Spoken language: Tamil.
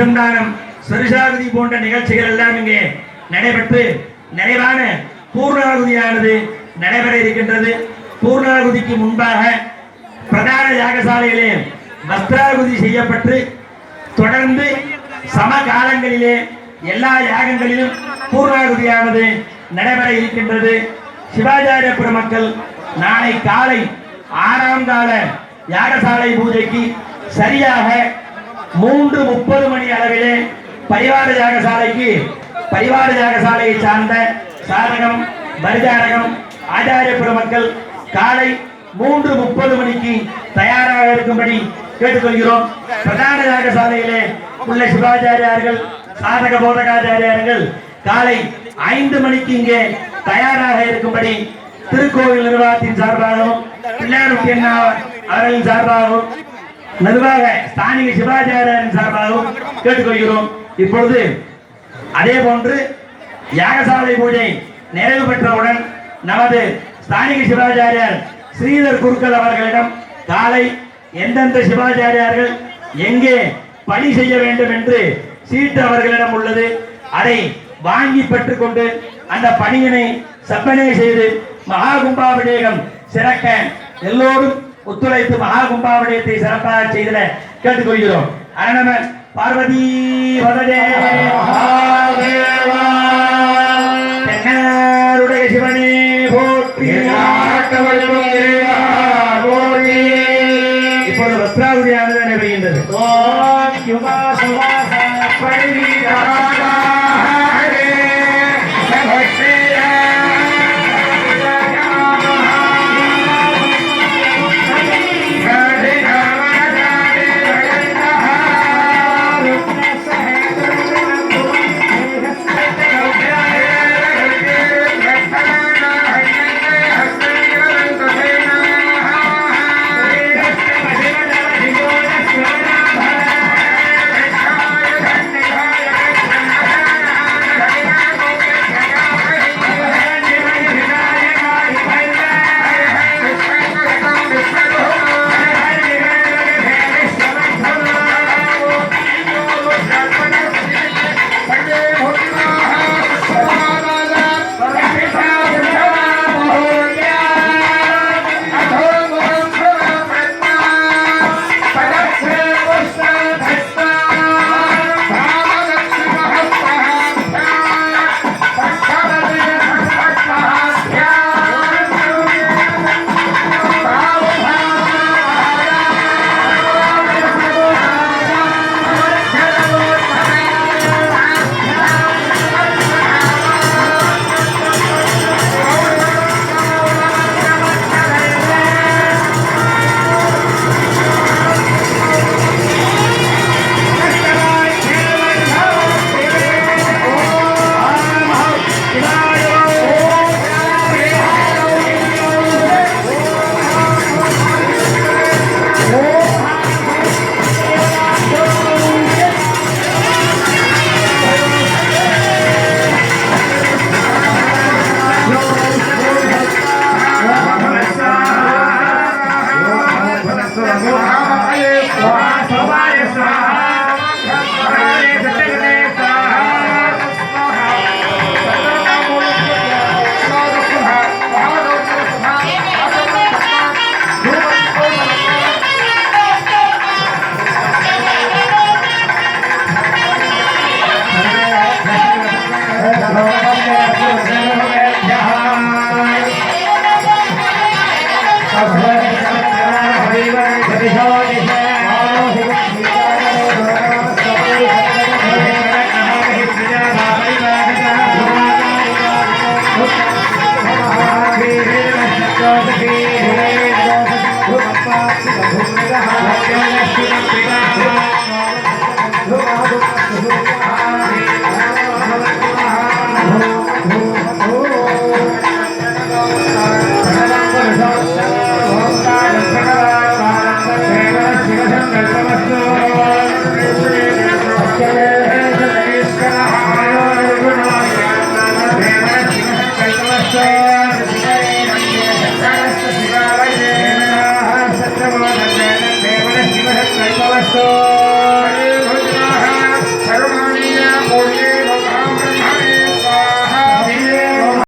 சந்தானம் சரிசாகுதி போன்ற நிகழ்ச்சிகள் எல்லாம் இங்கே நடைபெற்று நிறைவான பூர்ணாகுதியானது நடைபெற இருக்கின்றது. பூர்ணாகுதிக்கு முன்பாக பிரதான யாகசாலையிலே வஸ்திராகுதி செய்யப்பட்டு தொடர்ந்து சம காலங்களிலே எல்லா யாகங்களிலும் பூர்ணாகுதியானது நடைபெற இருக்கின்றது. சிவாச்சாரிய பெருமக்கள் நாளை காலை ஆறாம் கால யாகசாலை பூஜைக்கு சரியாக மூன்று முப்பது மணி அளவிலே பரிவார யாகசாலைக்கு பரிவார யாகசாலையை சார்ந்த சாதகம் பரிதாரகம் ஆச்சாரிய பெருமக்கள் காலை மூன்று முப்பது மணிக்கு தயாராக இருக்கும்படி கேட்டுக்கொள்கிறோம். பிரதான யாகசாலையிலே உள்ள சிவாச்சாரியார்கள் சாதக போதகாச்சாரியார்கள் காலை ஐந்து மணிக்கு இங்கே தயாராக இருக்கும்படி திருக்கோவில் நிர்வாகத்தின் சார்பாகவும் பிள்ளையார் அவர்களின் சார்பாகவும் நிர்வாக ஸ்தானிக சிவாச்சாரியரின் சார்பாகவும் கேட்டுக்கொள்கிறோம். இப்பொழுது அதே போன்று யாகசாலை பூஜை நிறைவு பெற்றவுடன் நமது ஸ்தானிக சிவாச்சாரியார் ஸ்ரீதர் குருக்கள் அவர்களிடம் காலை எந்தெந்த சிவாச்சாரியார்கள் எங்கே பணி செய்ய வேண்டும் என்று சீட்டு அவர்களிடம் உள்ளது. அதை வாங்கி பெற்றுக்கொண்டு அந்த பணியினை செப்பனே செய்து மகா கும்பாபிஷேகம் சிறக்க எல்லோரும் ஒத்துழைத்து மகா கும்பாபிஷேகத்தை சிறப்பாக செய்திட கேட்டுக்கொள்கிறோம். அரணம பார்வதி வததே. தென்னாருடைய சிவனே போற்றி. இப்பொழுது வஸ்திராவுதியானது நடைபெறுகின்றது பரிவீரா I've had Santo.